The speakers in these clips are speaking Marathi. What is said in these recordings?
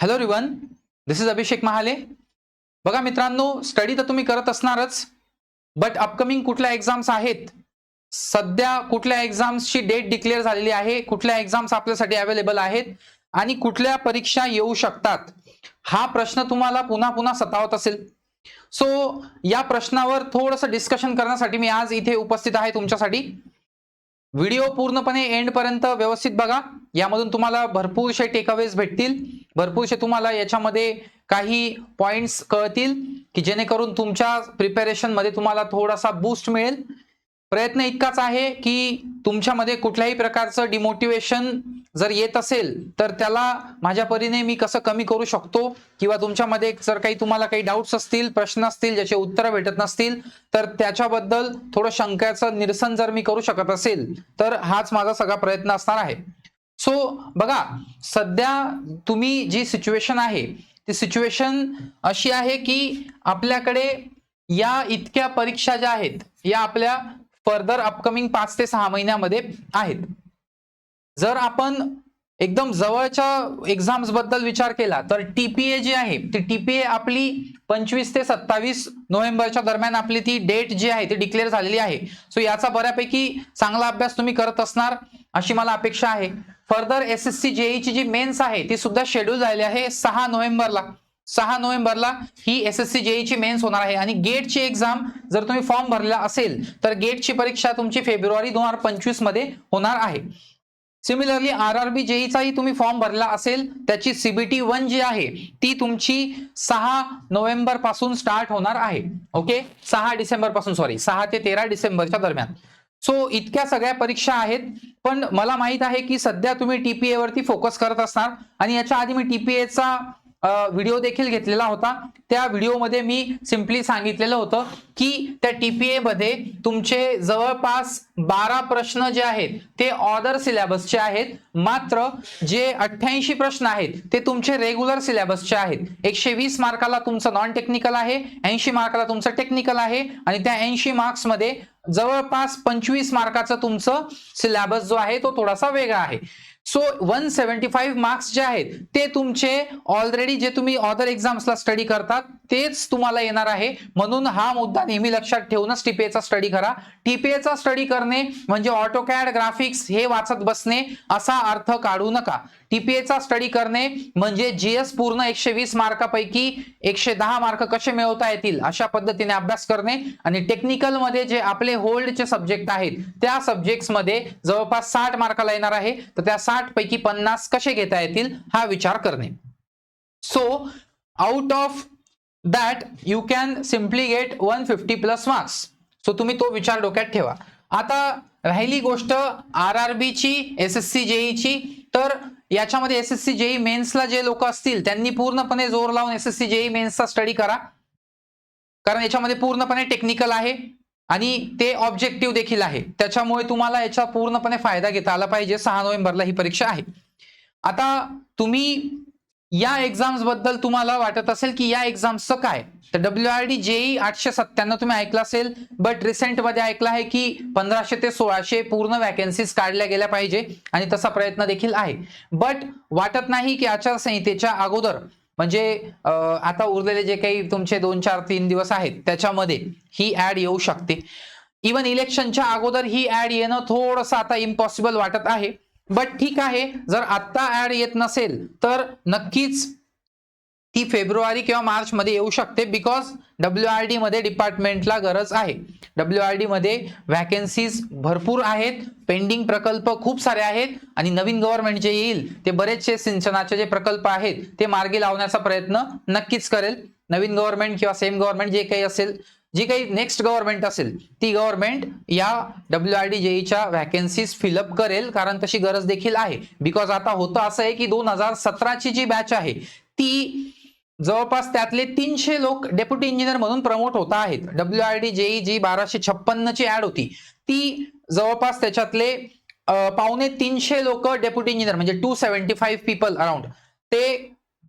Hello everyone this is Abhishek Mahale बघा मित्रांनो स्टडी तर तुम्ही करत असणारच बट अपकमिंग कुठल्या एक्झाम्स आहेत? सध्या कुठल्या एक्झाम्सची डेट डिक्लेअर झालेली आहे? कुठल्या एक्झाम्स आपल्यासाठी अवेलेबल आहेत? आणि कुठल्या परीक्षा येऊ शकतात? हा प्रश्न तुम्हाला पुन्हा पुन्हा सतावत असेल. सो या प्रश्नावर थोडंसं डिस्कशन करण्यासाठी मी आज इथे उपस्थित आहे तुमच्यासाठी. व्हिडिओ पूर्णपणे एंडपर्यंत व्यवस्थित बघा. यामधून तुम्हाला भरपूरसे टेकअवेज भेटतील. भरपूरसे तुम्हाला याच्यामध्ये काही पॉइंट्स कळतील की जेणेकरून तुमच्या प्रिपेरेशनमध्ये तुम्हाला थोडासा बूस्ट मिळेल. प्रयत्न इतकाच आहे की तुमच्यामध्ये कुठल्याही प्रकारचं डिमोटिवेशन जर येत असेल तर त्याला माझ्या परीने मी कसं कमी करू शकतो? किंवा तुमच्यामध्ये जर काही तुम्हाला काही डाऊट्स असतील प्रश्न असतील ज्याचे उत्तरं भेटत नसतील तर त्याच्याबद्दल थोडं शंकाचं निरसन जर मी करू शकत असेल तर हाच माझा सगळा प्रयत्न असणार आहे. सो बघा सध्या तुम्ही जी सिच्युएशन आहे ती सिच्युएशन अशी आहे की आपल्याकडे या इतक्या परीक्षा ज्या आहेत या आपल्या फर्दर अपकमिंग पाच ते सहा महिन्यामध्ये आहेत. जर आपण एकदम जवळच्या एक्झाम्सबद्दल विचार केला तर टीपीए जी आहे ती टीपीए आपली पंचवीस ते सत्तावीस नोव्हेंबरच्या दरम्यान आपली ती डेट जी आहे ती डिक्लेअर झालेली आहे. सो याचा बऱ्यापैकी चांगला अभ्यास तुम्ही करत असणार अशी मला अपेक्षा आहे. फर्दर एस एस सी जेईची जी मेन्स आहे ती सुद्धा शेड्यूल झालेली आहे सहा नोव्हेंबरला. सहा नोव्हेंबरला ही एस एस सी जेईची मेन्स होणार आहे. आणि गेटची एक्झाम जर तुम्ही फॉर्म भरलेला असेल तर गेटची परीक्षा तुमची फेब्रुवारी दोन हजार पंचवीसमध्ये होणार आहे. सिमिलरली आर आर बी जेईचाही तुम्ही फॉर्म भरला असेल त्याची सीबीटी वन जी आहे ती तुमची सहा नोव्हेंबरपासून स्टार्ट होणार आहे. ओके सहा डिसेंबरपासून सॉरी सहा ते तेरा डिसेंबरच्या दरम्यान. सो इतक्या सगळ्या परीक्षा आहेत पण मला माहीत आहे की सध्या तुम्ही टीपीए वरती फोकस करत असणार. आणि याच्या आधी मी टीपीएचा व्हिडिओ देखील घेतलेला होता. त्या व्हिडिओमध्ये मी सिम्पली सांगितलेलं होतं की त्या टीपीए मध्ये तुमचे जवळपास बारा प्रश्न जे आहेत ते ऑदर सिलेबसचे आहेत. मात्र जे अठ्ठ्याऐंशी प्रश्न आहेत ते तुमचे रेग्युलर सिलेबसचे आहेत. एकशे वीस मार्काला तुमचं नॉन टेक्निकल आहे ऐंशी मार्काला तुमचं टेक्निकल आहे आणि त्या ऐंशी मार्क्समध्ये जवळपास पंचवीस मार्काचं तुमचं सिलेबस जो आहे तो थोडासा वेगळा आहे. So one seventy five marks जे आहेत ते तुमचे ऑलरेडी जे तुम्ही ऑदर एक्झाम्सला स्टडी करतात तेच तुम्हाला येणार आहे. म्हणून हा मुद्दा नेहमी लक्षात ठेवूनच टीपीएचा स्टडी करा. टीपीएचा स्टडी करणे म्हणजे ऑटोकॅड ग्राफिक्स हे वाचत बसणे असा अर्थ काढू नका. टीपीएचा स्टडी करणे म्हणजे जीएस पूर्ण एकशे वीस मार्कापैकी एकशे दहा मार्क कसे मिळवता येतील अशा पद्धतीने अभ्यास करणे. आणि टेक्निकलमध्ये जे आपले होल्डचे सब्जेक्ट आहेत त्या सब्जेक्ट्समध्ये जवळपास साठ मार्काला येणार आहे. तर त्या साठ पैकी पन्नास कसे घेता येतील हा विचार करणे. So out of that you can simply get one fifty plus marks so तुम्ही तो विचार डोक्यात ठेवा. आता राहिली गोष्ट आर आर बीची एस एस सी जेईची तर याच्यामध्ये एस एस सी जेई मेन्सला जे लोक असतील त्यांनी पूर्णपणे जोर लावून एस एस सी जेई मेन्सचा स्टडी करा. कारण याच्यामध्ये पूर्णपणे टेक्निकल आहे. आणि ते ऑब्जेक्टिव्ह देखील आहे. त्याच्यामुळे तुम्हाला याचा पूर्णपणे फायदा घेता आला पाहिजे. सहा नोव्हेंबरला ही परीक्षा आहे. आता तुम्ही या एक्झाम्सबद्दल तुम्हाला वाटत असेल की या एक्झाम्सचं काय? तर डब्ल्यू आर डी जेई आठशे सत्त्याण्णव तुम्ही ऐकलं असेल. बट रिसेंटमध्ये ऐकलं आहे की पंधराशे ते सोळाशे पूर्ण वॅकन्सीज काढल्या गेल्या पाहिजे. आणि तसा प्रयत्न देखील आहे. बट वाटत नाही की आचारसंहितेच्या अगोदर म्हणजे आता उरलेले जे काही तुमचे दोन चार तीन दिवस आहेत त्याच्यामध्ये ही ऍड येऊ शकते. इवन इलेक्शनच्या अगोदर ही ऍड येणं थोडंसं आता इम्पॉसिबल वाटत आहे. बट ठीक आहे जर आत्ता ऍड येत नसेल तर नक्कीच ती फेब्रुवारी किंवा मार्च मध्ये येऊ शकते बिकॉज डब्ल्यू आर डी मध्ये डिपार्टमेंटला गरज आहे. डब्ल्यू आर डी मध्ये व्हॅकन्सीज भरपूर आहेत पेंडिंग प्रकल्प खूप सारे आहेत आणि नवीन गव्हर्नमेंट जे येईल ते बरेचसे सिंचनाचे जे प्रकल्प आहेत ते मार्गी लावण्याचा प्रयत्न नक्कीच करेल. नवीन गव्हर्नमेंट किंवा सेम गव्हर्नमेंट जे काही असेल जी काही नेक्स्ट गव्हर्नमेंट असेल ती गव्हर्नमेंट या डब्ल्यू आर डी जेईच्या व्हॅकन्सीज फिलअप करेल कारण तशी गरज देखील आहे. बिकॉज आता होतं असं आहे की दोन हजार सतराची जी बॅच आहे ती जवळपास त्यातले तीनशे लोक डेप्युटी इंजिनियर म्हणून प्रमोट होत आहेत. डब्ल्यू आर डी जेई जी बाराशे छप्पन्न ची ऍड होती. ती जवळपास त्याच्यातले पावणे तीनशे लोक डेप्युटी इंजिनियर म्हणजे two seventy five people around ते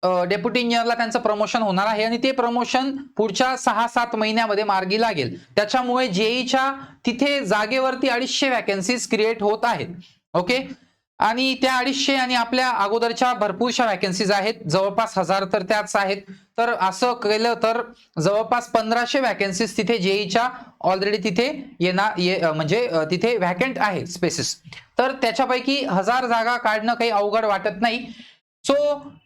डेप्युटी इंजिनियरला त्यांचं प्रमोशन होणार आहे आणि ते प्रमोशन पुढच्या सहा सात महिन्यामध्ये मार्गी लागेल. त्याच्यामुळे जेईच्या तिथे जागेवरती अडीचशे वॅकन्सीज क्रिएट होत आहेत. ओके आणि त्या अडीचशे आणि आपल्या अगोदरच्या भरपूरशा वॅकन्सीज आहेत. जवळपास हजार तर त्याच आहेत. तर असं केलं तर जवळपास पंधराशे वॅकन्सीज तिथे जेईच्या ऑलरेडी तिथे येणार ये म्हणजे तिथे व्हॅकंट आहे स्पेसेस तर त्याच्यापैकी हजार जागा काढणं काही अवघड वाटत नाही. So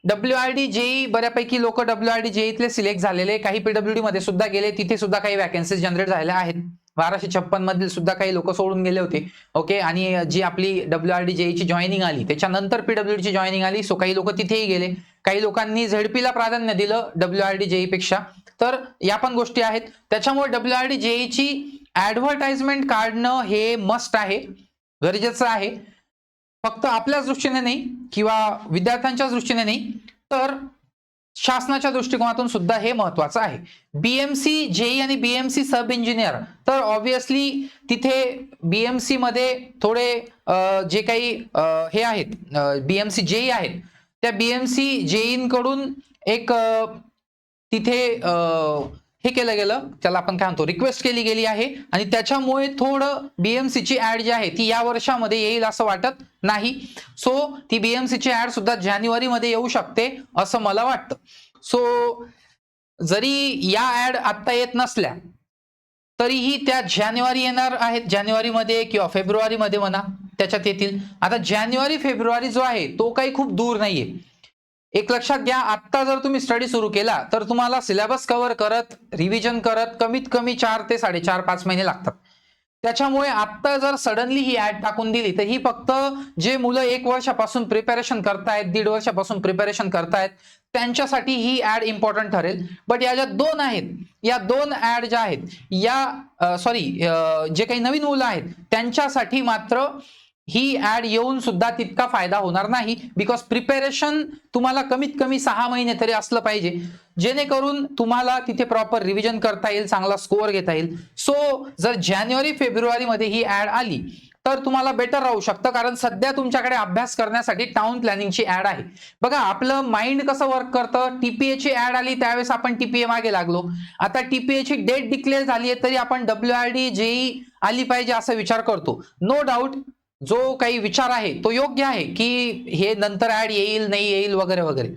W R D JE बऱ्यापैकी लोक डब्ल्यू आर डी जेईतले सिलेक्ट झालेले. काही पीडब्ल्यू डी मध्ये सुद्धा गेले. तिथे सुद्धा काही वॅकन्सीज जनरेट झालेल्या आहेत. बाराशे छप्पन मधील सुद्धा काही लोक सोडून गेले होते. ओके आणि जी आपली डब्ल्यू आर डी जेईची जॉईनिंग आली. त्याच्यानंतर पीडब्ल्यू ची जॉईनिंग आली. सो काही लोक तिथेही गेले. काही लोकांनी झेडपीला प्राधान्य दिलं डब्ल्यू आर डी जेई पेक्षा. तर या पण गोष्टी आहेत. त्याच्यामुळे डब्ल्यू आर डी जेईची ऍडव्हर्टाइजमेंट काढणं हे मस्ट आहे. गरजेचं आहे. फक्त आपल्याच दृष्टीने नाही किंवा विद्यार्थ्यांच्याच दृष्टीने नाही. तर शासनाच्या दृष्टिकोनातून सुद्धा हे महत्वाचं आहे. बीएमसी जेई आणि बीएमसी सब इंजिनियर तर ऑब्विसली तिथे बीएमसी मध्ये थोडे जे काही हे आहेत बीएमसी जेई आहेत. त्या बीएमसी जेईंकडून एक तिथे हे केलं गेलं. त्याला आपण काय म्हणतो? रिक्वेस्ट केली गेली आहे. आणि त्याच्यामुळे थोडं बीएमसीची ऍड जी आहे ती या वर्षामध्ये येईल असं वाटत नाही. सो ती बीएमसीची ऍड सुद्धा जानेवारीमध्ये येऊ शकते असं मला वाटतं. सो जरी या ऍड आत्ता येत नसल्या तरीही त्या जानेवारी येणार आहेत. जानेवारीमध्ये किंवा फेब्रुवारीमध्ये म्हणा त्याच्यात येतील. आता जानेवारी फेब्रुवारी जो आहे तो काही खूप दूर नाहीये. एक लक्षात घ्या आत्ता जर तुम्ही स्टडी सुरू केला तर तुम्हाला सिलेबस कव्हर करत रिव्हिजन करत कमीत कमी चार ते साडेचार पाच महिने लागतात. त्याच्यामुळे आत्ता जर सडनली ही ऍड टाकून दिली तर ही फक्त जे मुलं एक वर्षापासून प्रिपरेशन करतायत दीड वर्षापासून प्रिपरेशन करतायत त्यांच्यासाठी ही ऍड इम्पॉर्टंट ठरेल. बट या ज्या दोन आहेत या दोन ऍड ज्या आहेत या सॉरी जे काही नवीन मुलं आहेत त्यांच्यासाठी मात्र ही ऍड येऊन सुद्धा तितका फायदा होणार नाही. बिकॉज प्रिपेरेशन तुम्हाला कमीत कमी सहा महिने तरी असलं पाहिजे. जेणेकरून तुम्हाला तिथे प्रॉपर रिव्हिजन करता येईल चांगला स्कोअर घेता येईल. सो जर जानेवारी फेब्रुवारी मध्ये ही ऍड आली तर तुम्हाला बेटर राहू शकतं. कारण सध्या तुमच्याकडे अभ्यास करण्यासाठी टाउन प्लॅनिंगची ऍड आहे. बघा आपलं माइंड कसं वर्क करतं? टीपीए ची ऍड आली त्यावेळेस आपण टीपीए मागे लागलो. आता टीपीए ची डेट डिक्लेअर झाली आहे तरी आपण डब्ल्यू आर डी जेई आली पाहिजे असा विचार करतो. नो डाऊट जो काही विचार आहे तो योग्य आहे की हे नंतर ऍड येईल नाही येईल वगैरे वगैरे.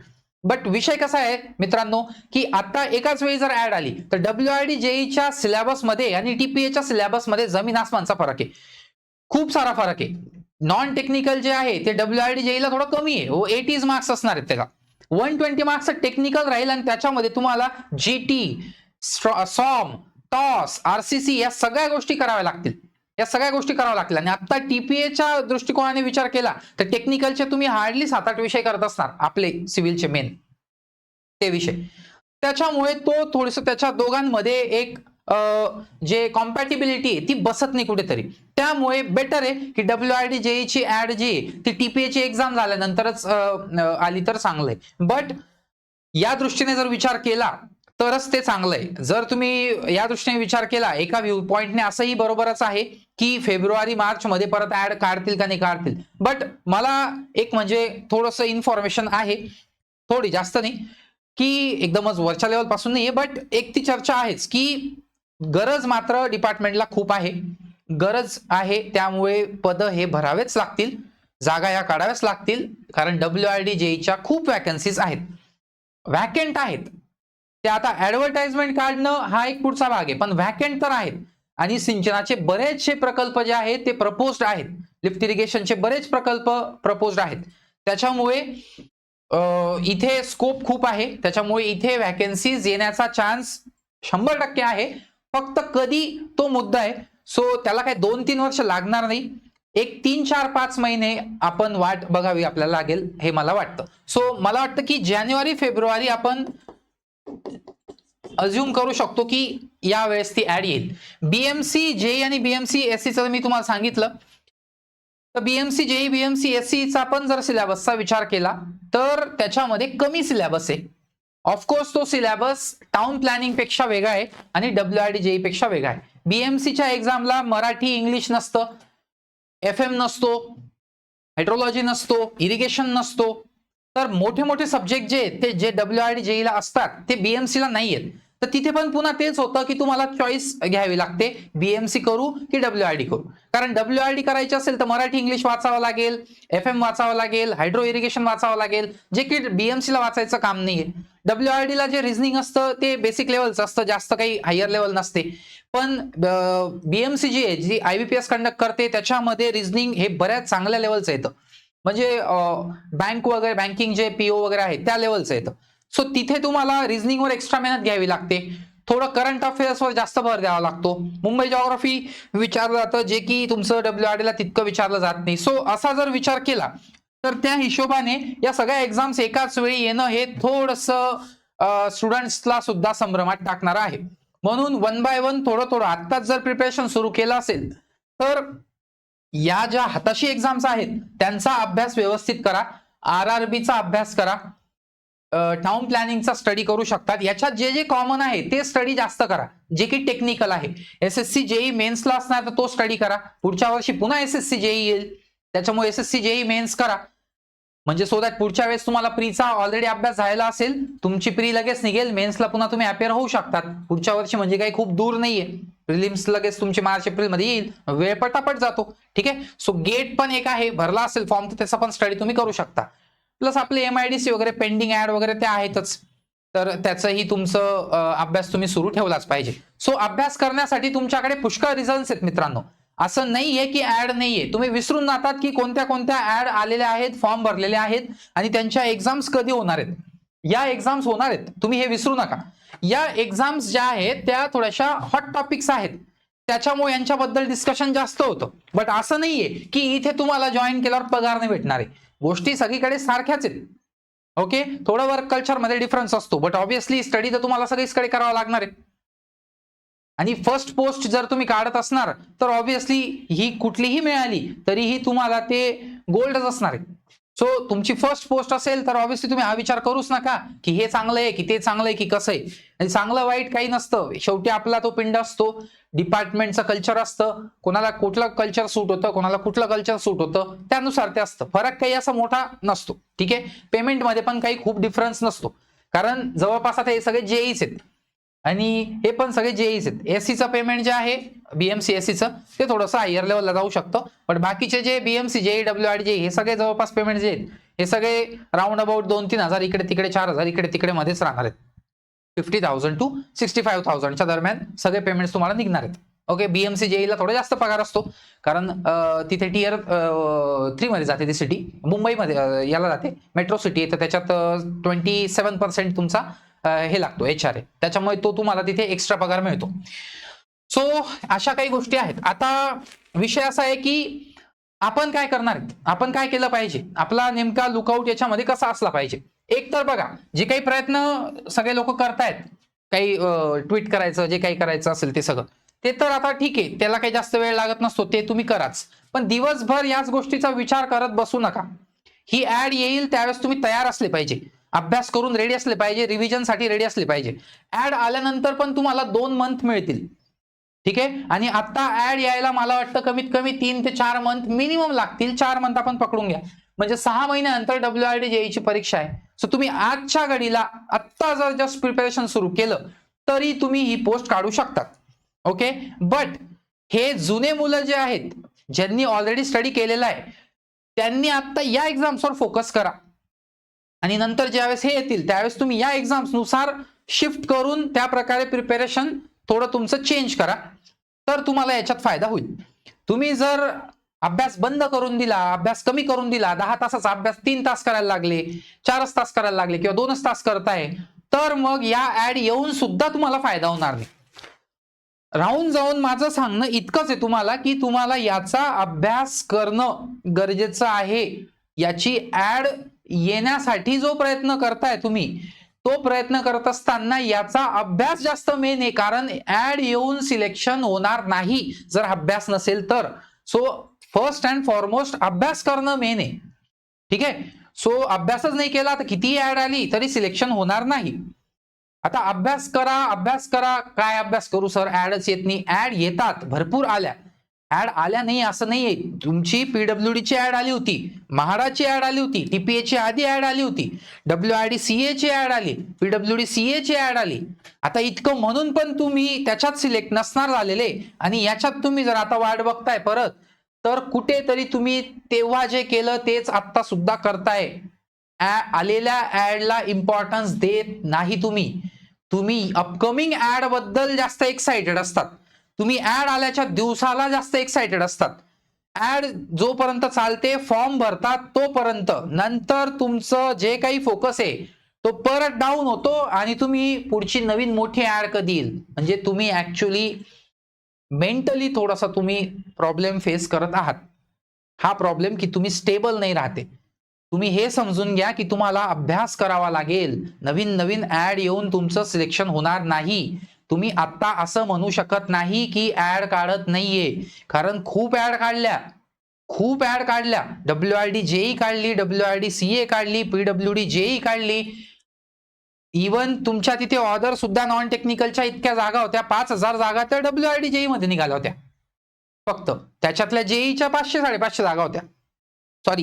बट विषय कसा आहे मित्रांनो की आता एकाच वेळी जर ऍड आली तर डब्ल्यू आय डी जेईच्या सिलेबसमध्ये आणि टीपीएच्या सिलेबसमध्ये जमीन आसमानचा फरक आहे. खूप सारा फरक आहे. नॉन टेक्निकल जे आहे ते डब्ल्यू आय डी जेईला थोडं कमी आहे. हो, एटीज मार्क्स असणार आहेत त्याला. वन ट्वेंटी मार्क्स टेक्निकल राहील आणि त्याच्यामध्ये तुम्हाला G T SOM TOS RCC या सगळ्या गोष्टी कराव्या लागतील. या सगळ्या गोष्टी कराव्या लागल्या आणि आता टीपीएच्या दृष्टिकोनाने विचार केला तर टेक्निकलचे तुम्ही हार्डली सात आठ विषय करत असणार आपले सिव्हिलचे मेन ते विषय. त्याच्यामुळे तो थोडस त्याच्या दोघांमध्ये एक जे कॉम्पॅटिबिलिटी आहे ती बसत नाही कुठेतरी. त्यामुळे बेटर आहे की डब्ल्यू आर डी जेईची ऍड जी आहे, ती टीपीए ची एक्झाम झाल्यानंतरच आली तर चांगलं आहे. बट या दृष्टीने जर विचार केला तरच ते चांगलं आहे जर तुम्ही या दृष्टीने विचार केला एका व्ह्यू पॉईंटने असंही बरोबरच आहे की फेब्रुवारी मार्च मध्ये परत ऍड काढतील का नाही काढतील. बट मला एक म्हणजे थोडंसं इन्फॉर्मेशन आहे थोडी जास्त नाही की एकदमच वरच्या लेवलपासून नाहीये बट एक ती चर्चा आहेच की गरज मात्र डिपार्टमेंटला खूप आहे. गरज आहे त्यामुळे पद हे भरावेच लागतील जागा या काढाव्याच लागतील कारण डब्ल्यू आर डी जेईच्या खूप वॅकन्सीज आहेत. व्हॅकंट आहेत. ते आता ऍडव्हर्टाइजमेंट काढणं हा एक पुढचा भाग आहे. पण व्हॅकंट तर आहेत. आणि सिंचनाचे बरेचसे प्रकल्प जे आहेत ते प्रपोज्ड आहेत. लिफ्ट इरिगेशनचे बरेच प्रकल्प प्रपोज्ड आहेत. त्याच्यामुळे इथे स्कोप खूप आहे. त्याच्यामुळे इथे व्हॅकन्सीज येण्याचा चान्स शंभर टक्के आहे. फक्त कधी तो मुद्दा आहे सो त्याला काही दोन तीन वर्ष लागणार नाही. एक तीन चार पाच महिने आपण वाट बघावी आपल्याला लागेल हे मला वाटतं. सो मला वाटतं की जानेवारी फेब्रुवारी आपण अज्युम करू शकतो की या वेळेस ती ऍड येईल. बीएमसी जेई आणि बीएमसी एससीचं मी तुम्हाला सांगितलं. तर बीएमसी जेई बीएमसी एससीचा चा पण जर सिलेबसचा विचार केला तर त्याच्यामध्ये कमी सिलेबस आहे. ऑफकोर्स तो सिलेबस टाउन प्लॅनिंगपेक्षा वेगळा आहे आणि डब्ल्यू आर डी जेई पेक्षा वेगळा आहे. बीएमसीच्या एक्झामला मराठी इंग्लिश नसतं. एफ एम नसतो. हायड्रोलॉजी नसतो. इरिगेशन नसतो. तर मोठे मोठे सब्जेक्ट जे ते जे डब्ल्यू आर डी जेईला असतात ते बीएमसीला नाही आहेत तर तिथे पण पुन्हा तेच होतं की तुम्हाला चॉईस घ्यावी लागते. बीएमसी करू की डब्ल्यू आर डी करू? कारण डब्ल्यू आर डी करायची असेल तर मराठी इंग्लिश वाचावं लागेल एफ एम वाचावं लागेल हायड्रो इरिगेशन वाचावं लागेल. जे की बीएमसी ला वाचायचं काम नाहीये. डब्ल्यू आर डी ला जे रिझनिंग असतं ते बेसिक लेवलचं असतं जास्त काही हायर लेवल नसते. पण बीएमसी जी आहे जी I B P S conduct करते त्याच्यामध्ये रिझनिंग हे बऱ्याच चांगल्या लेवलचं येतं. म्हणजे बँक वगैरे बँकिंग जे पीओ वगैरे आहे त्या लेवलचं येतं सो तिथे तुम्हाला रिझनिंगवर एक्स्ट्रा मेहनत घ्यावी लागते. थोडं करंट अफेअर्सवर जास्त भर द्यावा लागतो. मुंबई जॉग्राफी विचारलं जातं जे की तुमचं डब्ल्यू आर डीला तितकं विचारलं जात नाही. सो असा जर विचार केला तर त्या हिशोबाने या सगळ्या एक्झाम्स एकाच वेळी येणं हे थोडंसं स्टुडंट्सला सुद्धा संभ्रमात टाकणार आहे. म्हणून वन बाय वन थोडं थोडं आत्ताच जर प्रिपरेशन सुरू केलं असेल तर या ज्या हाताशी एक्झाम्स आहेत त्यांचा अभ्यास व्यवस्थित करा. आर आर बीचा अभ्यास करा. टाउन प्लॅनिंगचा स्टडी करू शकतात. याच्यात जे जे कॉमन आहे ते स्टडी जास्त करा. जे की टेक्निकल आहे. एस एस सी जेई मेन्सला असणार तर तो स्टडी करा. पुढच्या वर्षी पुन्हा एस एस सी जेई येईल. त्याच्यामुळे S S C JE mains करा. म्हणजे सो दॅट पुढच्या वेळेस तुम्हाला प्रीचा ऑलरेडी अभ्यास झालेला असेल तुमची प्री लगेच निघेल मेन्सला पुन्हा तुम्ही अपेअर होऊ शकतात. पुढच्या वर्षी म्हणजे काही खूप दूर नाहीये. प्रिलिम्स लगेच तुमची मार्च एप्रिलमध्ये येईल. वेळ पटापट जातो. ठीक आहे? सो गेट पण एक आहे. भरला असेल फॉर्म तर त्याचा पण स्टडी तुम्ही करू शकता. प्लस आपले एम आय डी सी वगैरे पेंडिंग ऍड वगैरे ते आहेतच. तर त्याचंही तुमचं अभ्यास तुम्ही सुरू ठेवलाच पाहिजे. सो अभ्यास करण्यासाठी तुमच्याकडे पुष्कळ रिझल्ट आहेत मित्रांनो. असं नाहीये की ऍड नाहीये. तुम्ही विसरून जातात की कोणत्या कोणत्या ऍड आलेल्या आहेत फॉर्म भरलेले आहेत आणि त्यांच्या एक्झाम्स कधी होणार आहेत. या एक्झाम्स होणार आहेत. तुम्ही हे विसरू नका. या एक्झाम्स ज्या आहेत त्या थोड्याशा हॉट टॉपिक्स आहेत. त्याच्यामुळे यांच्याबद्दल डिस्कशन जास्त होतं. बट असं नाहीये की इथे तुम्हाला जॉईन केल्यावर पगार नाही भेटणार आहे. गोष्टी सगळीकडे सारख्याच आहेत. ओके थोडं वर्क कल्चरमध्ये डिफरन्स असतो. बट ऑब्विसली स्टडी तर तुम्हाला सगळीचकडे करावं लागणार आहे. आणि फर्स्ट पोस्ट जर तुम्ही काढत असणार तर ऑब्विसली ही कुठलीही मिळाली तरीही तुम्हाला ते गोल्डच असणार आहे. सो तुमची फर्स्ट पोस्ट असेल तर ऑब्विसली तुम्ही हा विचार करूच नका की हे चांगलं आहे की ते चांगलं आहे की कसं आहे. आणि चांगलं वाईट काही नसतं. शेवटी आपला तो पिंड असतो. डिपार्टमेंटचं कल्चर असतं. कोणाला कुठलं कल्चर सूट होतं कोणाला कुठलं कल्चर सूट होतं त्यानुसार ते असतं. फरक काही असा मोठा नसतो. ठीक आहे? पेमेंटमध्ये पण काही खूप डिफरन्स नसतो. कारण जवळपास आता हे सगळे जेईच आहेत. आणि हे पण सगळे जेईच आहेत. एससीचं पेमेंट जे आहे बीएमसी एससीचं ते थोडंसं हायर लेवलला जाऊ शकतं. पण बाकीचे जे BMC J W R J हे सगळे जवळपास पेमेंट जे आहेत हे सगळे राऊंड अबाउट दोन तीन हजार इकडे तिकडे चार हजार इकडे तिकडे मध्येच राहणार आहेत. Fifty thousand two sixty five थाउजंडच्या दरम्यान सगळे पेमेंट्स तुम्हाला निघणार आहेत. ओके बीएमसी जेईला थोडा जास्त पगार असतो. कारण तिथे टीयर थ्री मध्ये जाते ती सिटी मुंबईमध्ये याला जाते. मेट्रो सिटी आहे तर त्याच्यात ट्वेंटी सेवन पर्सेंट तुमचा हे लागतो एच आर ए त्याच्यामुळे तो तुम्हाला तिथे एक्स्ट्रा पगार मिळतो. सो अशा काही गोष्टी आहेत. आता विषय असा आहे की आपण काय करणार आहेत? आपण काय केलं पाहिजे? आपला नेमका लुकआउट याच्यामध्ये कसा असला पाहिजे? एक तर बघा जे काही प्रयत्न सगळे लोक करतायत काही ट्विट करायचं जे काही करायचं असेल ते सगळं ते तर आता ठीक आहे. त्याला काही जास्त वेळ लागत नसतो ते तुम्ही कराच. पण दिवसभर याच गोष्टीचा विचार करत बसू नका. ही ऍड येईल त्यावेळेस तुम्ही तयार असले पाहिजे. अभ्यास करून रेडी असले पाहिजे रिव्हिजनसाठी रेडी असले पाहिजे. ऍड आल्यानंतर पण तुम्हाला दोन मंथ मिळतील. ठीक आहे? आणि आता ऍड यायला मला वाटतं कमीत कमी तीन ते चार मंथ मिनिमम लागतील. चार मंथ आपण पकडून घ्या. म्हणजे सहा महिन्यानंतर डब्ल्यू आर डी जेईची परीक्षा आहे. सो तुम्ही आजच्या घडीला आत्ता जर जस्ट प्रिपरेशन सुरू केलं तरी तुम्ही ही पोस्ट काढू शकतात. ओके बट हे जुने मुलं जे आहेत ज्यांनी ऑलरेडी स्टडी केलेला आहे त्यांनी आता या एक्झाम्सवर फोकस करा. आणि नंतर ज्यावेळेस हे येतील त्यावेळेस तुम्ही या एक्झाम्सनुसार शिफ्ट करून त्या प्रकारे प्रिपेरेशन थोडं तुमचं चेंज करा. तर तुम्हाला याच्यात फायदा होईल. तुम्ही जर अभ्यास बंद करून दिला अभ्यास कमी करून दिला दहा तासाचा अभ्यास तीन तास करायला लागले चारच तास करायला लागले किंवा दोनच तास करताय तर मग या ऍड येऊन सुद्धा तुम्हाला फायदा होणार नाही. राहून जाऊन माझं सांगणं इतकंच आहे तुम्हाला की तुम्हाला याचा अभ्यास करणं गरजेचं आहे. याची ऍड येण्यासाठी जो प्रयत्न करताय तुम्ही तो प्रयत्न करत असताना याचा अभ्यास जास्त मेन आहे कारण ऍड येऊन सिलेक्शन होणार नाही जर अभ्यास नसेल तर. सो फर्स्ट अँड फॉरमोस्ट अभ्यास करणं मेन आहे. ठीक आहे? सो अभ्यासच नाही केला तर कितीही ऍड आली तरी सिलेक्शन होणार नाही. आता अभ्यास करा अभ्यास करा. काय अभ्यास करू सर? ऍडच येत नाही. ऍड येतात भरपूर आल्या. ऍड आल्या नाही असं नाहीये. तुमची पीडब्ल्यू ची ऍड आली होती. महाडाची ऍड आली होती. टीपीए ची आधी ऍड आली होती. डब्ल्यू आय डी सी ची ऍड आली. पीडब्ल्यू डी सी ची ऍड आली. आता इतकं म्हणून पण तुम्ही त्याच्यात सिलेक्ट नसणार झालेले. आणि याच्यात तुम्ही जर आता वाट बघताय परत तर कुठेतरी तुम्ही तेव्हा जे केलं तेच आता सुद्धा करताय. आलेल्या ऍडला इम्पॉर्टन्स देत नाही तुम्ही. तुम्ही अपकमिंग ऍडबद्दल जास्त एक्साइटेड असतात. तुम्ही ऍड आल्याच्या दिवसाला जास्त एक्साइटेड असतात. ऍड जोपर्यंत चालते फॉर्म भरतात तोपर्यंत. नंतर तुमचं जे काही फोकस आहे तो परत डाऊन होतो आणि तुम्ही पुढची नवीन मोठी ऍड कधी येईल? म्हणजे तुम्ही ऍक्च्युली मेंटली थोडासा तुम्ही प्रॉब्लेम फेस करत आहात. हा प्रॉब्लेम की तुम्ही स्टेबल नाही राहते. तुम्ही हे समजून घ्या की तुम्हाला अभ्यास करावा लागेल. नवीन नवीन ऍड येऊन तुमचं सिलेक्शन होणार नाही. तुम्ही आता असं म्हणू शकत नाही की ऍड काढत नाहीये. कारण खूप ऍड काढल्या. खूप ऍड काढल्या. डब्ल्यू आर डी जेई काढली W R D C A काढली पीडब्ल्यू डी जेई काढली. इवन तुमच्या तिथे ऑर्डर सुद्धा नॉन टेक्निकलच्या इतक्या जागा होत्या. पाच हजार जागा त्या डब्ल्यू आय डी जेई मध्ये निघाल्या होत्या. फक्त. त्याच्यातल्या जेईच्या पाचशे साडेपाचशे जागा होत्या. सॉरी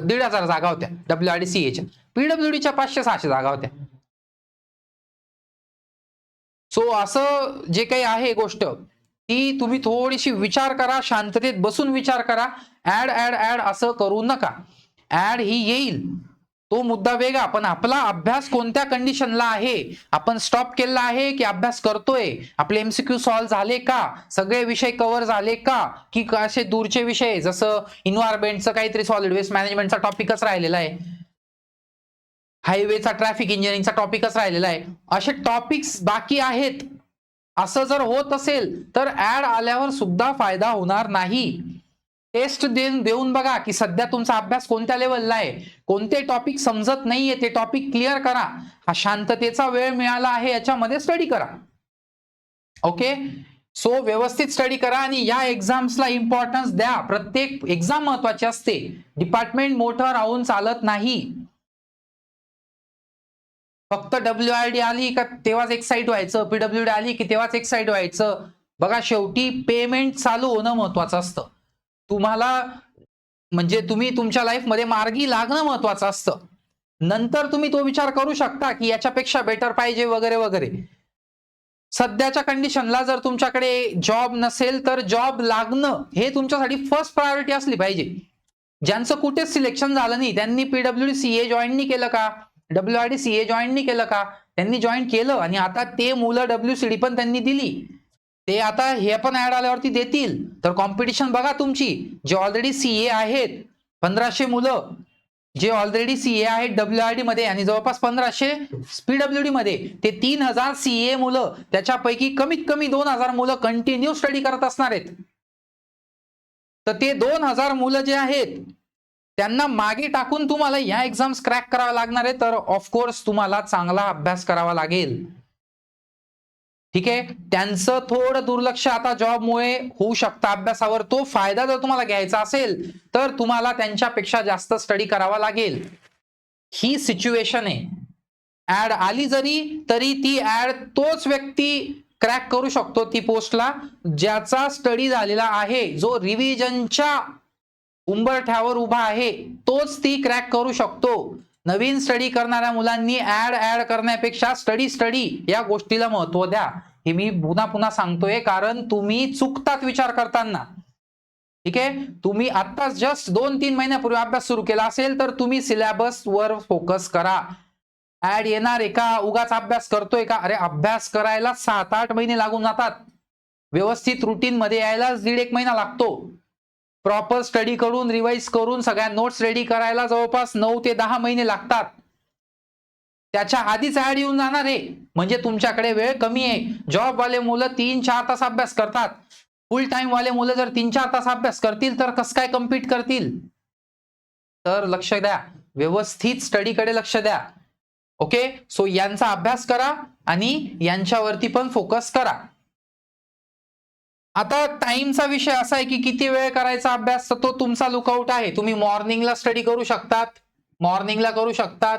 दीड हजार जागा होत्या. डब्ल्यू आय डी सी एच्या पीडब्ल्यू डीच्या पाचशे सहाशे जागा होत्या. सो असं जे काही आहे गोष्ट ती तुम्ही थोडीशी विचार करा शांततेत बसून विचार करा. ऍड ऍड ऍड असं करू नका. ऍड ही येईल. तो मुद्दा वेगळा पण आपला अभ्यास कोणत्या कंडिशनला आहे? आपण स्टॉप केला आहे की अभ्यास करतोय? आपले एमसीक्यू सॉल्व्ह झाले का? सगळे विषय कव्हर झाले का? की असे दूरचे विषय जसं इन्व्हायरमेंटचं काहीतरी सॉलिड वेस्ट मॅनेजमेंटचा टॉपिकच राहिलेला आहे. हायवेचा ट्रॅफिक इंजिनिअरिंगचा टॉपिकच राहिलेला आहे. असे टॉपिक्स बाकी आहेत. असं जर होत असेल तर ऍड आल्यावर सुद्धा फायदा होणार नाही. टेस्ट देऊन देऊन बघा की सध्या तुमचा अभ्यास कोणत्या लेवलला आहे. कोणते टॉपिक समजत नाहीये ते टॉपिक क्लिअर करा. हा शांततेचा वेळ मिळाला आहे याच्यामध्ये स्टडी करा. ओके सो व्यवस्थित स्टडी करा आणि या एक्झाम्सला इम्पॉर्टन्स द्या. प्रत्येक एक्झाम महत्वाची असते. डिपार्टमेंट मोठं राहून चालत नाही. फक्त डब्ल्यू आय डी आली का तेव्हाच एक्साईट व्हायचं पीडब्ल्यू डी आली की तेव्हाच एक्साईट व्हायचं. बघा शेवटी पेमेंट चालू होणं महत्वाचं असतं. तुम्हाला म्हणजे तुम्ही तुमच्या लाईफमध्ये मार्गी लागणं महत्वाचं असतं. नंतर तुम्ही तो विचार करू शकता की याच्यापेक्षा बेटर पाहिजे वगैरे वगैरे. सध्याच्या कंडिशनला जर तुमच्याकडे जॉब नसेल तर जॉब लागणं हे तुमच्यासाठी फर्स्ट प्रायोरिटी असली पाहिजे. ज्यांचं कुठेच सिलेक्शन झालं नाही त्यांनी P W D C A join नाही केलं का? W I D C A join नाही केलं का? त्यांनी जॉईन केलं आणि आता ते मुलं डब्ल्यू सी डी पण त्यांनी दिली. ते आता हे पण ऍड आल्यावरती देतील. तर कॉम्पिटिशन बघा तुमची. जे ऑलरेडी सी ए आहेत पंधराशे मुलं. जे ऑलरेडी सी ए आहेत डब्ल्यू आय डी मध्ये आणि जवळपास पंधराशे पीडब्ल्यू डी मध्ये ते तीन हजार सी ए मुलं. त्याच्यापैकी कमीत कमी दोन हजार मुलं कंटिन्यू स्टडी करत असणार आहेत. तर ते दोन हजार मुलं जे आहेत त्यांना मागे टाकून तुम्हाला या एक्झाम्स क्रॅक कराव्या लागणार आहे तर ऑफकोर्स तुम्हाला चांगला अभ्यास करावा लागेल. ठीक आहे? त्यांचं थोडं दुर्लक्ष आता जॉबमुळे होऊ शकतं अभ्यासावर. तो फायदा जर तुम्हाला घ्यायचा असेल तर तुम्हाला त्यांच्यापेक्षा जास्त स्टडी करावा लागेल. ही सिच्युएशन आहे. ऍड आली जरी तरी ती ऍड तोच व्यक्ती क्रॅक करू शकतो ती पोस्टला ज्याचा स्टडी झालेला आहे जो रिव्हिजनच्या उंबरठ्यावर उभा आहे तोच ती क्रॅक करू शकतो. नवीन स्टडी करणाऱ्या मुलांनी ऍड ऍड करण्यापेक्षा स्टडी स्टडी या गोष्टीला महत्त्व द्या. हे मी पुन्हा पुन्हा सांगतोय कारण तुम्ही चुकतात विचार करताना. ठीक आहे? तुम्ही आत्ताच जस्ट दोन तीन महिन्यापूर्वी अभ्यास सुरू केला असेल तर तुम्ही सिलेबस वर फोकस करा. ऍड येणार आहे का उगाच अभ्यास करतोय का? अरे अभ्यास करायला सात आठ महिने लागून जातात. व्यवस्थित रुटीन मध्ये यायला दीड एक महिना लागतो. प्रॉपर स्टडी करून रिवाइज करून सगळ्या नोट्स रेडी करायला जवळपास नऊ ते दहा महिने लागतात. त्याच्या आधीच ऍड येऊन जाणार आहे. म्हणजे तुमच्याकडे वेळ कमी आहे. जॉब वाले मुलं तीन चार तास अभ्यास करतात. फुल टाइम वाले मुलं जर तीन चार तास अभ्यास करतील तर कसं काय कंप्लीट करतील? तर लक्ष द्या. व्यवस्थित स्टडीकडे लक्ष द्या. ओके सो यांचा अभ्यास करा आणि यांच्यावरती पण फोकस करा. आता टाइमचा विषय असा आहे की किती वेळ करायचा अभ्यास तर तो तुमचा लुकआउट आहे. तुम्ही मॉर्निंगला स्टडी करू शकतात. मॉर्निंगला करू शकतात.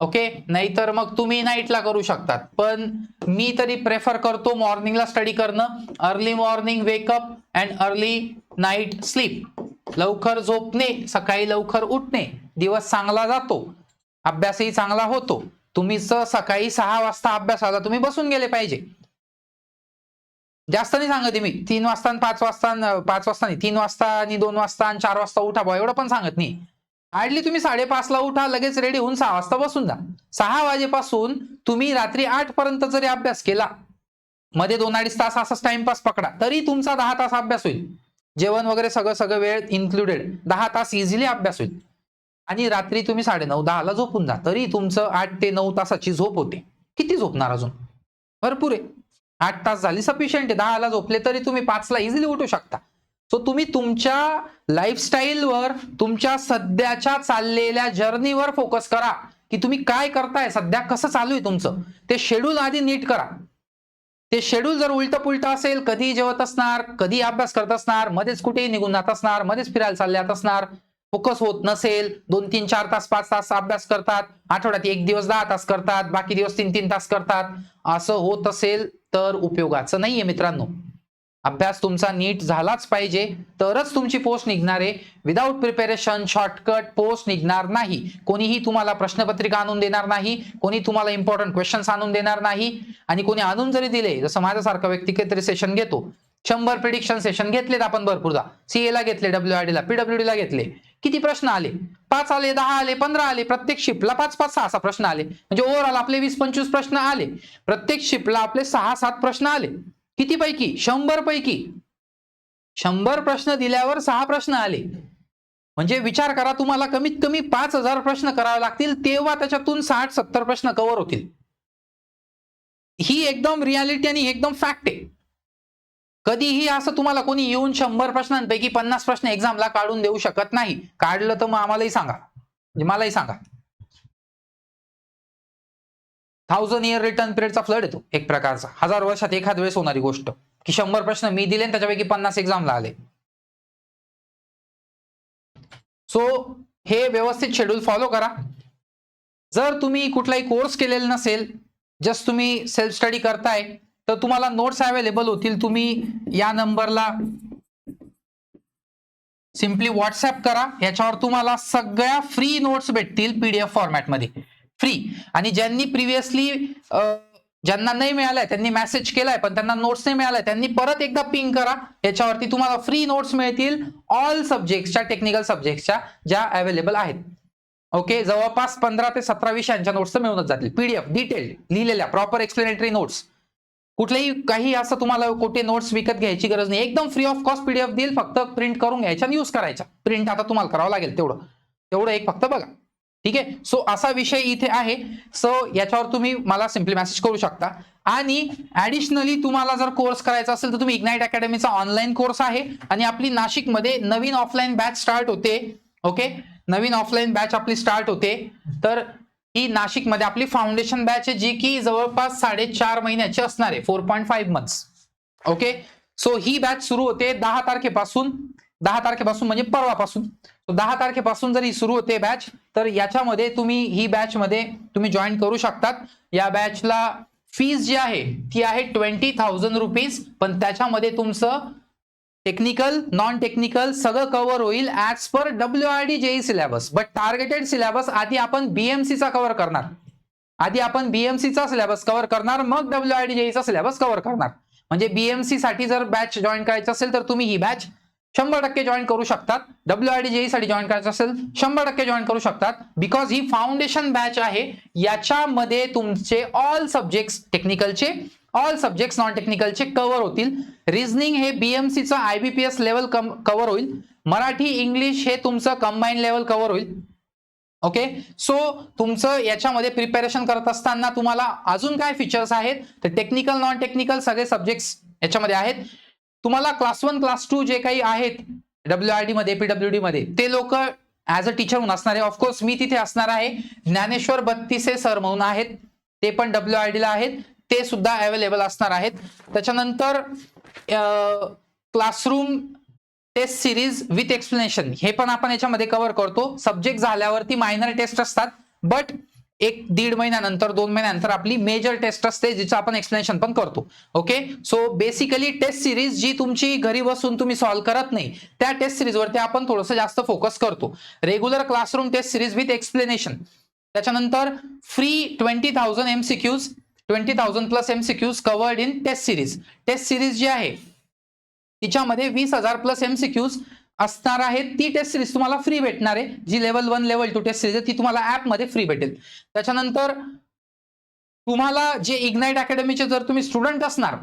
ओके नाहीतर मग तुम्ही नाईटला करू शकतात. पण मी तरी प्रेफर करतो मॉर्निंगला स्टडी करणं. Early morning wake up and early night sleep लवकर झोपणे सकाळी लवकर उठणे. दिवस चांगला जातो. अभ्यासही चांगला होतो. तुम्ही सकाळी सहा वाजता अभ्यासाला तुम्ही बसून गेले पाहिजे. जास्त नाही सांगत मी. तीन वाजता आणि पाच वाजता पाच वाजता नाही तीन वाजता आणि दोन वाजता आणि चार वाजता उठा बा एवढं पण सांगत नाही. आडली तुम्ही साडेपाचला उठा लगेच रेडी होऊन सहा वाजता बसून जा. सहा वाजेपासून तुम्ही रात्री आठ पर्यंत जरी अभ्यास केला मध्ये दोन अडीच तास असाच टाइमपास पकडा तरी तुमचा दहा तास अभ्यास होईल. जेवण वगैरे सगळं सगळं वेळ इन्क्लुडेड दहा तास इझिली अभ्यास होईल. आणि रात्री तुम्ही साडे नऊ दहाला झोपून जा तरी तुमचं आठ ते नऊ तासाची झोप होते. किती झोपणार अजून? भरपूर आहे. आठ तास झाली सफिशियंट आहे. दहाला झोपले तरी तुम्ही पाचला इझिली उठू शकता. सो तुम्ही तुमच्या लाईफस्टाईलवर तुमच्या सध्याच्या चाललेल्या जर्नीवर फोकस करा. की तुम्ही काय करताय सध्या कसं चालू आहे तुमचं? ते शेड्यूल आधी नीट करा. ते शेड्यूल जर उलट पुलट असेल कधी जेवत असणार कधी अभ्यास करत असणार मध्येच कुठेही निघून जात असणार मध्येच फिरायला चालले जात असणार फोकस होत नसेल दोन तीन चार तास पाच तास अभ्यास करतात आठवड्यात एक दिवस दहा तास करतात बाकी दिवस तीन तीन तास करतात असं होत असेल तर उपयोगाचं नाहीये मित्रांनो. अभ्यास तुमचा नीट झालाच पाहिजे तरच तुमची पोस्ट निघणार आहे. विदाऊट प्रिपेरेशन शॉर्टकट पोस्ट निघणार नाही. कोणीही तुम्हाला प्रश्नपत्रिका आणून देणार नाही कोणी तुम्हाला इम्पॉर्टंट क्वेश्चन्स आणून देणार नाही आणि कोणी आणून जरी दिले जसं माझ्यासारखा व्यक्ती काहीतरी सेशन घेतो. शंभर प्रिडिक्शन सेशन घेतलेत आपण भरपूरदा. सीए ला घेतले डब्ल्यू आय ला पीडब्ल्यू ला घेतले. किती प्रश्न आले? पाच आले दहा आले पंधरा आले. प्रत्येक शिपला पाच पाच सहा सहा प्रश्न आले. म्हणजे ओव्हरऑल आपले वीस पंचवीस प्रश्न आले. प्रत्येक शिपला आपले सहा सात प्रश्न आले. किती पैकी शंभर पैकी शंभर प्रश्न दिल्यावर सहा प्रश्न आले. म्हणजे विचार करा तुम्हाला कमीत कमी पाच हजार प्रश्न करावे लागतील तेव्हा त्याच्यातून साठ सत्तर प्रश्न कव्हर होतील. ही एकदम रियालिटी आणि एकदम फॅक्ट आहे. कधीही असं तुम्हाला कोणी येऊन शंभर प्रश्नांपैकी पन्नास प्रश्न एक्झामला काढून देऊ शकत नाही. काढलं तर मग आम्हालाही सांगा. म्हणजे मलाही सांगा. थाउजंड इयर रिटर्न पिरियडचा फ्लड येतो एक प्रकारचा. हजार वर्षात एखाद वेळेस होणारी गोष्ट. की शंभर प्रश्न मी दिले आणि त्याच्यापैकी पन्नास एक्झामला आले. सो हे व्यवस्थित शेड्यूल फॉलो करा. जर तुम्ही कुठलाही कोर्स केलेला नसेल जस्ट तुम्ही सेल्फ स्टडी करताय तर तुम्हाला नोट्स अवेलेबल होतील. तुम्ही या नंबरला सिम्पली व्हॉट्सअप करा. याच्यावर तुम्हाला सगळ्या फ्री नोट्स भेटतील पीडीएफ फॉर्मॅटमध्ये फ्री आणि ज्यांनी प्रिव्हियसली ज्यांना नाही मिळालाय त्यांनी मेसेज केलाय पण त्यांना नोट्स नाही मिळालाय त्यांनी परत एकदा पिंग करा. याच्यावरती तुम्हाला फ्री नोट्स मिळतील ऑल सब्जेक्टच्या टेक्निकल सब्जेक्टच्या ज्या अवेलेबल आहेत. ओके जवळपास पंधरा ते सतरा विषयांच्या नोट्स मिळूनच जातील. पीडीएफ डिटेल लिहिलेल्या प्रॉपर एक्सप्लेनेटरी नोट्स कुठलेही काही असं तुम्हाला कुठे नोट्स विकत घ्यायची गरज नाही. एकदम फ्री ऑफ कॉस्ट पीडीएफ देईल फक्त प्रिंट करून घ्यायच्या आणि यूज करायच्या प्रिंट आता तुम्हाला करावं लागेल तेवढं. तेवढं एक फक्त बघा. ठीक आहे? सो असा विषय इथे आहे. सो याच्यावर तुम्ही मला सिम्पली मेसेज करू शकता. आणि ऍडिशनली तुम्हाला जर कोर्स करायचा असेल तर तुम्ही इग्नाईट अकॅडमीचा ऑनलाईन कोर्स आहे. आणि आपली नाशिकमध्ये नवीन ऑफलाईन बॅच स्टार्ट होते. ओके नवीन ऑफलाईन बॅच आपली स्टार्ट होते. तर ही नाशिकमध्ये आपली फाउंडेशन बॅच आहे जी की जवळपास साडेचार महिन्याची असणार आहे four point five months okay so ही बॅच सुरू होते दहा तारखेपासून दहा तारखेपासून म्हणजे परवापासून. दहा तारखेपासून जर ही सुरू होते बॅच तर याच्यामध्ये तुम्ही ही बॅच मध्ये तुम्ही जॉईन करू शकतात. या बॅचला फीज जी आहे ती आहे ट्वेंटी थाउजंड रुपीज पण त्याच्यामध्ये तुमचं टेक्निकल नॉन टेक्निकल सगळं कव्हर होईल as per W R D JE syllabus but targeted syllabus आधी आपण बीएमसीचा कव्हर करणार. आधी आपण बीएमसीचा सिलेबस कव्हर करणार मग डब्ल्यू आर डी जेईचा सिलेबस कव्हर करणार. म्हणजे बीएमसी साठी जर बॅच जॉईन करायचं असेल तर तुम्ही ही बॅच शंभर टक्के जॉईन करू शकतात. डब्ल्यू आय डी जेई साठी जॉईन करायचं असेल शंभर टक्के जॉईन करू शकतात. बिकॉज ही फाउंडेशन बॅच आहे याच्यामध्ये तुमचे ऑल सब्जेक्ट टेक्निकलचे ऑल सब्जेक्ट नॉन टेक्निकलचे कव्हर होतील. रिझनिंग हे बीएमसीचं आयबीपीएस लेवल कव्हर होईल. मराठी इंग्लिश हे तुमचं कंबाईन लेवल कव्हर होईल. ओके सो तुमचं याच्यामध्ये प्रिपेरेशन करत असताना तुम्हाला अजून काय फीचर्स आहेत? तर टेक्निकल नॉन टेक्निकल सगळे सब्जेक्ट्स याच्यामध्ये आहेत. तुम्हाला क्लास वन क्लास टू जे काही आहेत डब्ल्यू आर डी मध्ये पीडब्ल्यू डी मध्ये ते लोक ऍज अ टीचर म्हणून असणार आहे. ऑफकोर्स मी तिथे असणार आहे. ज्ञानेश्वर बत्तीसे सर म्हणून आहेत. ते पण डब्ल्यू आर ला आहेत. ते सुद्धा अवेलेबल असणार आहेत. त्याच्यानंतर classroom test series with explanation हे पण आपण याच्यामध्ये कव्हर करतो. सब्जेक्ट झाल्यावरती मायनर टेस्ट असतात बट एक दीड महिन्यानंतर दोन महिन्यानंतर आपली मेजर टेस्ट असते जिचं आपण एक्सप्लेनेशन पण करतो. Okay so basically test series जी तुमची घरी बसून तुम्ही सॉल्व्ह करत नाही त्या टेस्ट सिरीजवरती आपण थोडंसं जास्त फोकस करतो. Regular classroom test series with explanation त्याच्यानंतर free twenty thousand MCQs twenty thousand plus MCQs covered in test series test series जी आहे तिच्यामध्ये वीस हजार प्लस एमसीक्यूज असणार आहे ती टेस्ट सिरीज तुम्हाला फ्री भेटणार आहे. जी level one level two test series आहे ती तुम्हाला ऍपमध्ये फ्री भेटेल. त्याच्यानंतर तुम्हाला जे इग्नाईट अकॅडमीचे जर तुम्ही स्टुडंट असणार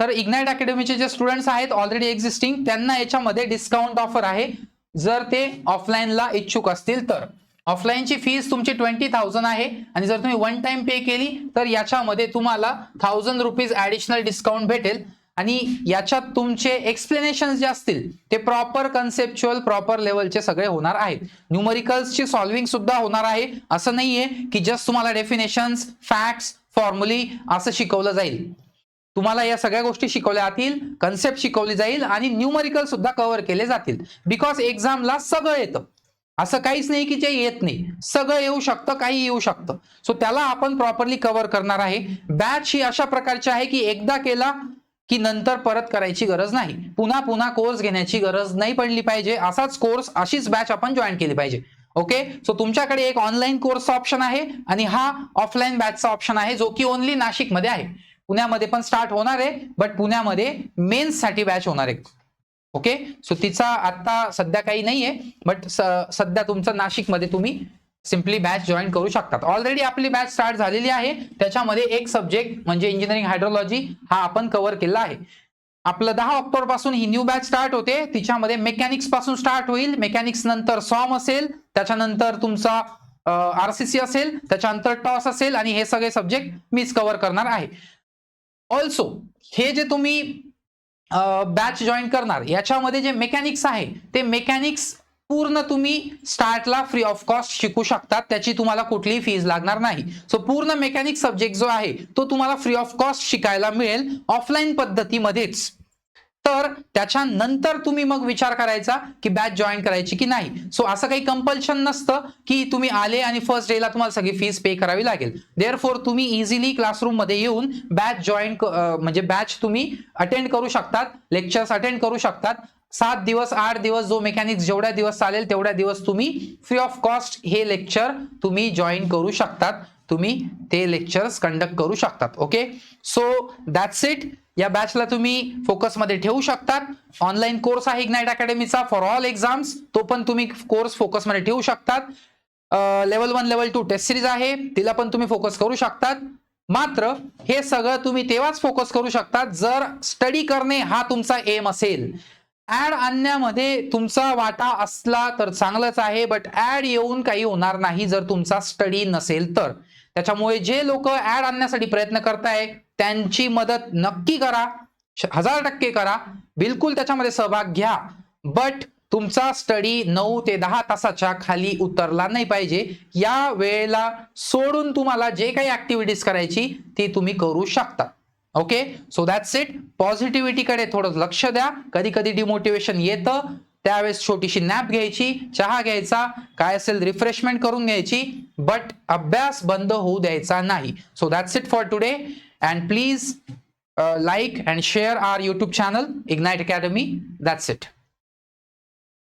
तर इग्नाईट अकॅडमीचे जे स्टुडंट्स आहेत ऑलरेडी एक्झिस्टिंग त्यांना याच्यामध्ये डिस्काउंट ऑफर आहे. जर ते ऑफलाईनला इच्छुक असतील तर. ऑफलाईनची फीस तुमची ट्वेंटी थाउजंड आहे. आणि जर तुम्ही वन टाइम पे केली तर याच्यामध्ये तुम्हाला थाउजंड रुपीज ऍडिशनल डिस्काउंट भेटेल. आणि याच्यात तुमचे एक्सप्लेनेशन जे असतील ते प्रॉपर कन्सेप्च्युअल प्रॉपर लेवलचे सगळे होणार आहेत. न्यूमरिकल्सची सॉल्व्हिंग सुद्धा होणार आहे. असं नाहीये की जस्ट तुम्हाला डेफिनेशन्स फॅक्ट्स फॉर्म्युली असं शिकवलं जाईल. तुम्हाला या सगळ्या गोष्टी शिकवल्या जातील कन्सेप्ट शिकवली जाईल आणि न्यूमरिकल सुद्धा कव्हर केले जातील. बिकॉज एक्झामला सगळं येतं. असं काहीच नाही की जे येत नाही. सगळं येऊ शकतं काही येऊ शकतं. सो त्याला आपण प्रॉपरली कव्हर करणार आहे. बॅच ही अशा प्रकारची आहे की एकदा केला की नंतर परत करायची गरज नाही. पुन्हा पुन्हा कोर्स घेण्याची गरज नाही पडली पाहिजे. असाच कोर्स अशीच बॅच आपण जॉईन केली पाहिजे. ओके सो तुमच्याकडे एक ऑनलाईन कोर्सचा ऑप्शन आहे आणि हा ऑफलाईन बॅचचा ऑप्शन आहे जो की ओनली नाशिकमध्ये आहे. पुण्यामध्ये पण स्टार्ट होणार आहे बट पुण्यामध्ये मेन्ससाठी बॅच होणार आहे. ओके सो तिचा आता सध्या काही नाहीये बट सध्या तुमचं नाशिकमध्ये तुम्ही सिम्पली बॅच जॉईन करू शकतात. ऑलरेडी आपली बॅच स्टार्ट झालेली आहे. त्याच्यामध्ये एक सब्जेक्ट म्हणजे इंजिनिअरिंग हायड्रोलॉजी हा आपण कव्हर केला आहे. आपलं दहा ऑक्टोबरपासून ही न्यू बॅच स्टार्ट होते. तिच्यामध्ये मेकॅनिक्सपासून स्टार्ट होईल. मेकॅनिक्स नंतर सॉम असेल. त्याच्यानंतर तुमचा आरसीसी असेल. त्याच्यानंतर टॉस असेल. आणि हे सगळे सब्जेक्ट मीच कव्हर करणार आहे. ऑल्सो हे जे तुम्ही बॅच जॉईन करणार. याच्यामध्ये जे मेकॅनिक्स आहे ते मेकॅनिक्स पूर्ण तुम्ही स्टार्टला फ्री ऑफ कॉस्ट शिकू शकतात. त्याची तुम्हाला कुठलीही फीज लागणार नाही. सो पूर्ण मेकॅनिक सब्जेक्ट जो आहे तो तुम्हाला फ्री ऑफ कॉस्ट शिकायला मिळेल ऑफलाईन पद्धतीमध्येच. तर त्याच्यानंतर तुम्ही मग विचार करायचा की बॅच जॉईन करायची की नाही. सो असं काही कंपल्शन नसतं की तुम्ही आले आणि फर्स्ट डेला तुम्हाला सगळी फीस पे करावी लागेल. देअर फोर तुम्ही इझिली क्लासरूममध्ये येऊन बॅच जॉईन म्हणजे बॅच तुम्ही अटेंड करू शकतात लेक्चर्स अटेंड करू शकतात. सात दिवस आठ दिवस जो मेकॅनिक्स जेवढ्या दिवस चालेल तेवढ्या दिवस तुम्ही फ्री ऑफ कॉस्ट हे लेक्चर तुम्ही जॉईन करू शकतात. तुम्ही ते लेक्चर्स कंडक्ट करू शकतात. ओके सो दॅट्स इट या बॅचला तुम्ही फोकसमध्ये ठेवू शकतात. ऑनलाईन कोर्स आहे इग्नाइट अकॅडमीचा फॉर ऑल एक्झाम्स तो पण तुम्ही कोर्स फोकसमध्ये ठेवू शकतात. Level one level two test series आहे. तिला पण तुम्ही फोकस करू शकतात. मात्र हे सगळं तुम्ही तेव्हाच फोकस करू शकतात जर स्टडी करणे हा तुमचा एम असेल. ऍड आणण्यामध्ये तुमचा वाटा असला तर चांगलंच आहे बट ऍड येऊन काही होणार नाही जर तुमचा स्टडी नसेल तर. त्याच्यामुळे जे लोक ऍड आणण्यासाठी प्रयत्न करताय त्यांची मदत नक्की करा. हजार टक्के करा. बिलकुल त्याच्यामध्ये सहभाग घ्या. बट तुमचा स्टडी नऊ ते दहा तासाच्या खाली उतरला नाही पाहिजे. या वेळेला सोडून तुम्हाला जे काही ऍक्टिव्हिटीज करायची ती तुम्ही करू शकता. ओके सो दॅट्स इट पॉझिटिव्हिटीकडे थोडं लक्ष द्या. कधी कधी डिमोटिवेशन येतं. त्यावेळेस छोटीशी नॅप घ्यायची चहा घ्यायचा काय असेल रिफ्रेशमेंट करून घ्यायची बट अभ्यास बंद होऊ द्यायचा नाही. So that's it for today and please uh, like and share our youtube channel ignite academy. That's it.